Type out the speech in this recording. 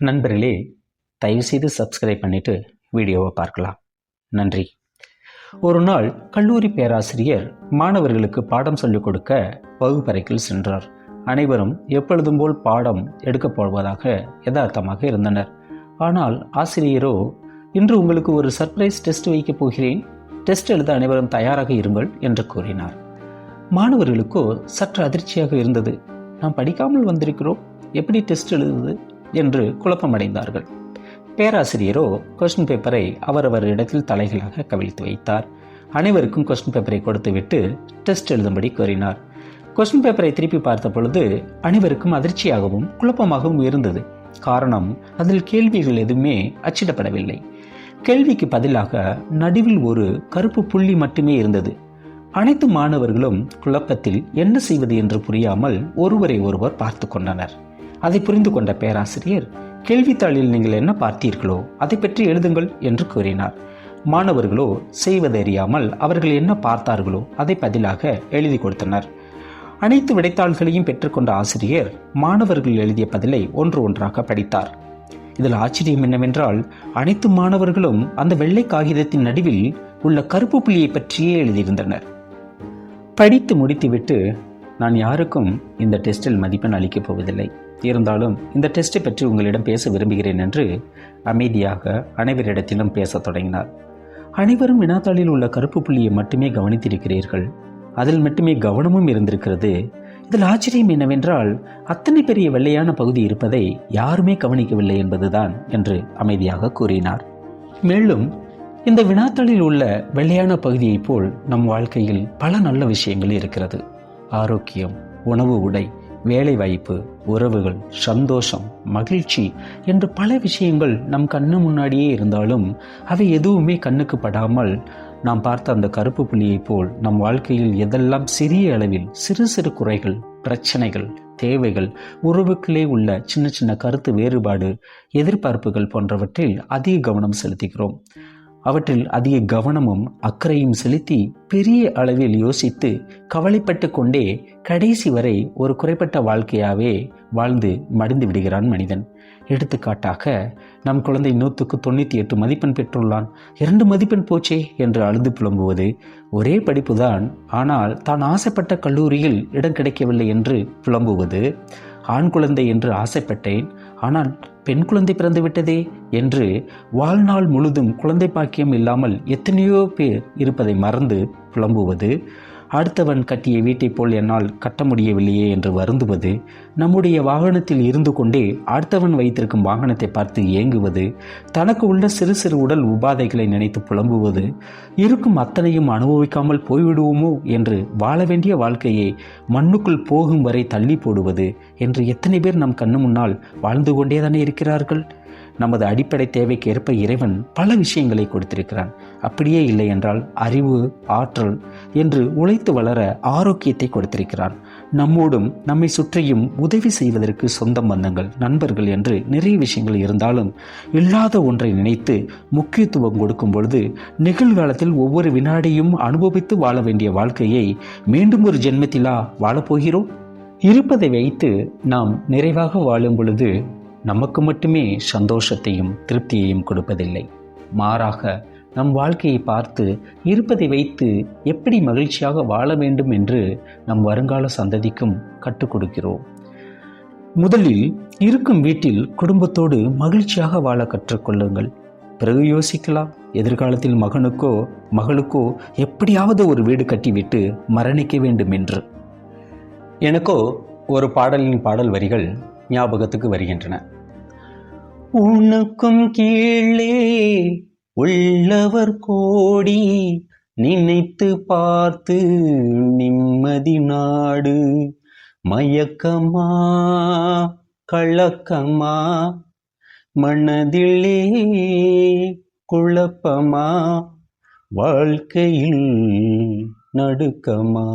நண்பர்களே தயவுசெய்து சப்ஸ்கிரைப் பண்ணிவிட்டு வீடியோவை பார்க்கலாம். நன்றி. ஒரு நாள் கல்லூரி பேராசிரியர் மாணவர்களுக்கு பாடம் சொல்லிக் கொடுக்க வகுப்பறைக்கில் சென்றார். அனைவரும் எப்பொழுதும் போல் பாடம் எடுக்கப் போவதாக யதார்த்தமாக இருந்தனர். ஆனால் ஆசிரியரோ இன்று உங்களுக்கு ஒரு சர்ப்ரைஸ் டெஸ்ட் வைக்கப் போகிறேன். டெஸ்ட் எழுத அனைவரும் தயாராக இருங்கள் என்று கூறினார். மாணவர்களுக்கோ சற்று அதிர்ச்சியாக இருந்தது. நாம் படிக்காமல் வந்திருக்கிறோம். எப்படி டெஸ்ட் எழுதுவது? என்று குழப்பமடைந்தார்கள். பேராசிரியரோ கொஸ்டின் பேப்பரை அவரவர் இடத்தில் தலைகளாக கவிழ்த்து வைத்தார். அனைவருக்கும் கொஸ்டின் பேப்பரை கொடுத்துவிட்டு டெஸ்ட் எழுதும்படி கூறினார் கொஸ்டின் பேப்பரை திருப்பி பார்த்த பொழுது அனைவருக்கும் அதிர்ச்சியாகவும் குழப்பமாகவும் இருந்தது. காரணம் அதில் கேள்விகள் எதுவுமே அச்சிடப்படவில்லை. கேள்விக்கு பதிலாக நடுவில் ஒரு கருப்பு புள்ளி மட்டுமே இருந்தது. அனைத்து மாணவர்களும் குழப்பத்தில் என்ன செய்வது என்று புரியாமல் ஒருவரை ஒருவர் பார்த்து கொண்டனர். அதை புரிந்து கொண்ட பேராசிரியர் கேள்வித்தாளில் நீங்கள் என்ன பார்த்தீர்களோ அதை பற்றி எழுதுங்கள் என்று கூறினார். மாணவர்களோ செய்வதறியாமல் அவர்கள் என்ன பார்த்தார்களோ அதை பதிலாக எழுதி கொடுத்தனர். அனைத்து விடைத்தாள்களையும் பெற்றுக்கொண்ட ஆசிரியர் மாணவர்கள் எழுதிய பதிலை ஒன்று ஒன்றாக படித்தார். இதில் ஆச்சரியம் என்னவென்றால் அனைத்து மாணவர்களும் அந்த வெள்ளை காகிதத்தின் நடுவில் உள்ள கருப்பு புள்ளியை பற்றியே எழுதியிருந்தனர். படித்து முடித்துவிட்டு நான் யாருக்கும் இந்த டெஸ்டில் மதிப்பெண் அளிக்கப் போவதில்லை. இருந்தாலும் இந்த டெஸ்ட்டை பற்றி உங்களிடம் பேச விரும்புகிறேன் என்று அமைதியாக அனைவரிடத்திலும் பேசத் தொடங்கினார். அனைவரும் வினாத்தாளில் உள்ள கருப்பு புள்ளியை மட்டுமே கவனித்திருக்கிறீர்கள். அதில் மட்டுமே கவனமும் இருந்திருக்கிறது. இதில் ஆச்சரியம் என்னவென்றால் அத்தனை பெரிய வெள்ளையான பகுதி இருப்பதை யாருமே கவனிக்கவில்லை என்பதுதான் என்று அமைதியாக கூறினார். மேலும் இந்த வினாத்தாளில் உள்ள வெள்ளையான பகுதியைப் போல் நம் வாழ்க்கையில் பல நல்ல விஷயங்கள் இருக்கிறது. ஆரோக்கியம் உணவு உடை வேலைவாய்ப்பு உறவுகள் சந்தோஷம் மகிழ்ச்சி என்று பல விஷயங்கள் நம் கண்ணு முன்னாடியே இருந்தாலும் அவை எதுவுமே கண்ணுக்கு படாமல் நாம் பார்த்த அந்த கருப்பு புள்ளியைப் போல் நம் வாழ்க்கையில் எதெல்லாம் சிறிய அளவில் சிறு சிறு குறைகள் பிரச்சனைகள் தேவைகள் உறவுக்குள்ளே உள்ள சின்ன சின்ன கருத்து வேறுபாடு எதிர்பார்ப்புகள் போன்றவற்றில் அதிக கவனம் செலுத்துகிறோம். அவற்றில் அதிக கவனமும் அக்கறையும் செலுத்தி பெரிய அளவில் யோசித்து கவலைப்பட்டு கொண்டே கடைசி வரை ஒரு குறைப்பட்ட வாழ்க்கையாகவே வாழ்ந்து மடிந்து விடுகிறான் மனிதன். எடுத்துக்காட்டாக நம் குழந்தை நூற்றுக்கு தொண்ணூற்றி எட்டு மதிப்பெண் பெற்றுள்ளான். இரண்டு மதிப்பெண் போச்சே என்று அழுது புலம்புவது ஒரே படிப்புதான். ஆனால் தான் ஆசைப்பட்ட கல்லூரியில் இடம் கிடைக்கவில்லை என்று புலம்புவது ஆண் குழந்தை என்று ஆசைப்பட்டேன். ஆனால் பெண் குழந்தை பிறந்துவிட்டதே என்று வாழ்நாள் முழுதும் குழந்தை பாக்கியம் இல்லாமல் எத்தனையோ பேர் இருப்பதை மறந்து புலம்புவது அடுத்தவன் கட்டிய வீட்டைப் போல் என்னால் கட்ட முடியவில்லையே என்று வருந்துவது நம்முடைய வாகனத்தில் இருந்து கொண்டே அடுத்தவன் வைத்திருக்கும் வாகனத்தை பார்த்து ஏங்குவது தனக்கு உள்ள சிறு சிறு உடல் உபாதைகளை நினைத்து புலம்புவது இருக்கும் அத்தனையும் அனுபவிக்காமல் போய்விடுவோமோ என்று வாழ வேண்டிய வாழ்க்கையை மண்ணுக்குள் போகும் வரை தள்ளி போடுவது என்று எத்தனை பேர் நம் கண்ணு முன்னால் வாழ்ந்து கொண்டேதானே இருக்கிறார்கள்? நமது அடிப்படை தேவைக்கு ஏற்ப இறைவன் பல விஷயங்களை கொடுத்திருக்கிறான். அப்படியே இல்லை என்றால் அறிவு ஆற்றல் என்று உழைத்து வளர ஆரோக்கியத்தை கொடுத்திருக்கிறான் நம்மோடும் நம்மை சுற்றியும் உதவி செய்வதற்கு சொந்த பந்தங்கள் நண்பர்கள் என்று நிறைய விஷயங்கள் இருந்தாலும் இல்லாத ஒன்றை நினைத்து முக்கியத்துவம் கொடுக்கும் பொழுது நிகழ்காலத்தில் ஒவ்வொரு வினாடியும் அனுபவித்து வாழ வேண்டிய வாழ்க்கையை மீண்டும் ஒரு ஜென்மத்திலா வாழப்போகிறோம் இருப்பதை வைத்து நாம் நிறைவாக வாழும் பொழுது நமக்கு மட்டுமே சந்தோஷத்தையும் திருப்தியையும் கொடுப்பதில்லை. மாறாக நம் வாழ்க்கையை பார்த்து இருப்பதை வைத்து எப்படி மகிழ்ச்சியாக வாழ வேண்டும் என்று நம் வருங்கால சந்ததிக்கும் கற்றுக் கொடுக்கிறோம். முதலில் இருக்கும் வீட்டில் குடும்பத்தோடு மகிழ்ச்சியாக வாழ கற்றுக்கொள்ளுங்கள் பிறகு யோசிக்கலாம். எதிர்காலத்தில் மகனுக்கோ மகளுக்கோ எப்படியாவது ஒரு வீடு கட்டிவிட்டு மரணிக்க வேண்டும் என்று. எனக்கோ ஒரு பாடலின் பாடல் வரிகள் ஞாபகத்துக்கு வருகின்றன. உனக்கும் கீழே உள்ளவர் கோடி நினைத்து பார்த்து நிம்மதி நாடு. மயக்கமா கலக்கமா மனதிலே குழப்பமா வாழ்க்கையில் நடுக்கமா?